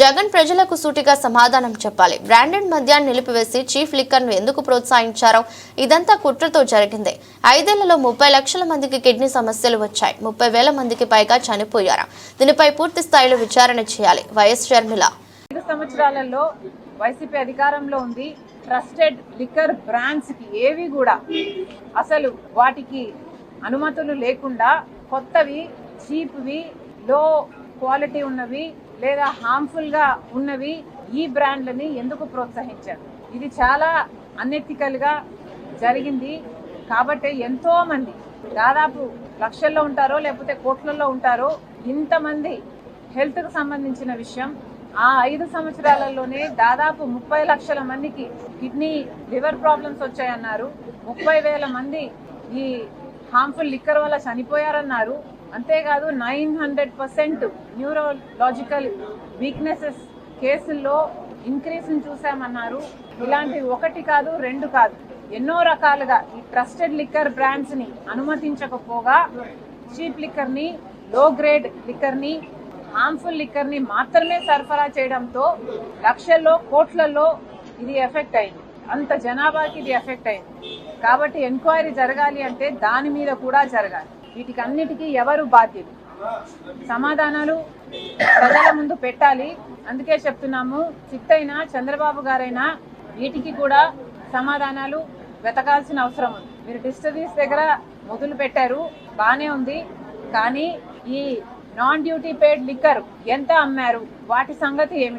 జగన్ ప్రజలకు సూటిగా సమాధానం చెప్పాలి. బ్రాండెడ్ మద్యాన్ని నిలిపివేసి చీఫ్ లిక్కర్ను ఎందుకు ప్రోత్సహించారో ఇదంతా కుట్రతో జరిగింది. ఐదేళ్ళలో ముప్పై లక్షల మందికి కిడ్నీ సమస్యలు వచ్చాయి. ముప్పై వేల మందికి పైగా చనిపోయారు? దీనిపై పూర్తి స్థాయిలో విచారణ చేయాలి. వైఎస్ షర్మిల. ఐదు సంవత్సరాలలో వైసీపీ అధికారంలో ఉంది. ట్రస్టెడ్ లిక్కర్ బ్రాండ్స్కి ఏవి కూడా అసలు వాటికి అనుమతులు లేకుండా కొత్తవి చీప్వి లో క్వాలిటీ ఉన్నవి లేదా హార్మ్ఫుల్గా ఉన్నవి ఈ బ్రాండ్లని ఎందుకు ప్రోత్సహించారు? ఇది చాలా అన్ఎథికల్గా జరిగింది. కాబట్టి ఎంతోమంది దాదాపు లక్షల్లో ఉంటారో లేకపోతే కోట్లలో ఉంటారో ఇంతమంది హెల్త్కు సంబంధించిన విషయం. ఆ ఐదు సంవత్సరాలలోనే దాదాపు ముప్పై లక్షల మందికి కిడ్నీ లివర్ ప్రాబ్లమ్స్ వచ్చాయన్నారు. ముప్పై వేల మంది ఈ హార్మ్ఫుల్ లిక్కర్ వల్ల చనిపోయారన్నారు. అంతేకాదు nine hundred percent neurological weaknesses కేసుల్లో ఇంక్రీస్ని చూసామన్నారు ఇలాంటి ఒకటి కాదు రెండు కాదు. ఎన్నో రకాలుగా ఈ ట్రస్టెడ్ లిక్కర్ బ్రాండ్స్ని అనుమతించకపోగా చీప్ లిక్కర్ని లో గ్రేడ్ లిక్కర్ని హార్మ్ఫుల్ లిక్కర్ని మాత్రమే సరఫరా చేయడంతో లక్షల్లో కోట్లలో ఇది ఎఫెక్ట్ అయింది. అంత జనాభాకి ఇది ఎఫెక్ట్ అయింది. కాబట్టి ఎంక్వైరీ జరగాలి అంటే దాని మీద కూడా జరగాలి. వీటికి అన్నిటికీ ఎవరు బాధ్యులు? సమాధానాలు ప్రజల ముందు పెట్టాలి. అందుకే చెప్తున్నాము చిత్తైనా చంద్రబాబు గారైనా వీటికి కూడా సమాధానాలు వెతకాల్సిన అవసరం ఉంది. మీరు డిస్టరీస్ దగ్గర మొదలు పెట్టారు బాగానే ఉంది. కానీ ఈ నాన్ డ్యూటీ పేడ్ లిక్కర్ ఎంత అమ్మారు? వాటి సంగతి ఏమిటి?